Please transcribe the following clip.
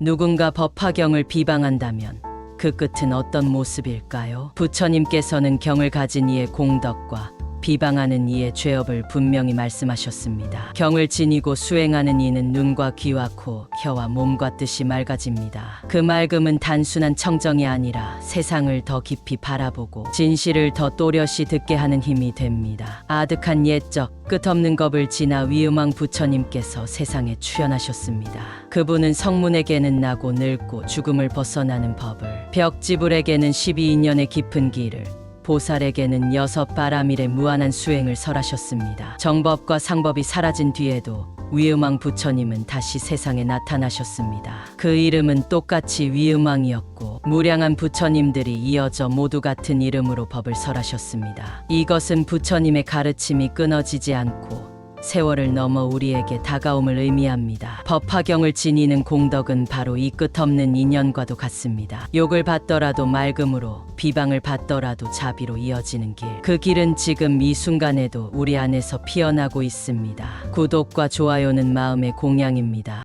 누군가 법화경을 비방한다면 그 끝은 어떤 모습일까요? 부처님께서는 경을 가진 이의 공덕과 비방하는 이의 죄업을 분명히 말씀하셨습니다. 경을 지니고 수행하는 이는 눈과 귀와 코, 혀와 몸과 뜻이 맑아집니다. 그 맑음은 단순한 청정이 아니라 세상을 더 깊이 바라보고 진실을 더 또렷이 듣게 하는 힘이 됩니다. 아득한 옛적 끝없는 겁을 지나 위음왕 부처님께서 세상에 출현하셨습니다. 그분은 성문에게는 나고 늙고 죽음을 벗어나는 법을, 벽지불에게는 12인연의 깊은 길을, 보살에게는 여섯 바라밀의 무한한 수행을 설하셨습니다. 정법과 상법이 사라진 뒤에도 위음왕 부처님은 다시 세상에 나타나셨습니다. 그 이름은 똑같이 위음왕이었고 무량한 부처님들이 이어져 모두 같은 이름으로 법을 설하셨습니다. 이것은 부처님의 가르침이 끊어지지 않고 세월을 넘어 우리에게 다가옴을 의미합니다. 법화경을 지니는 공덕은 바로 이 끝없는 인연과도 같습니다. 욕을 받더라도 맑음으로, 비방을 받더라도 자비로 이어지는 길. 그 길은 지금 이 순간에도 우리 안에서 피어나고 있습니다. 구독과 좋아요는 마음의 공양입니다.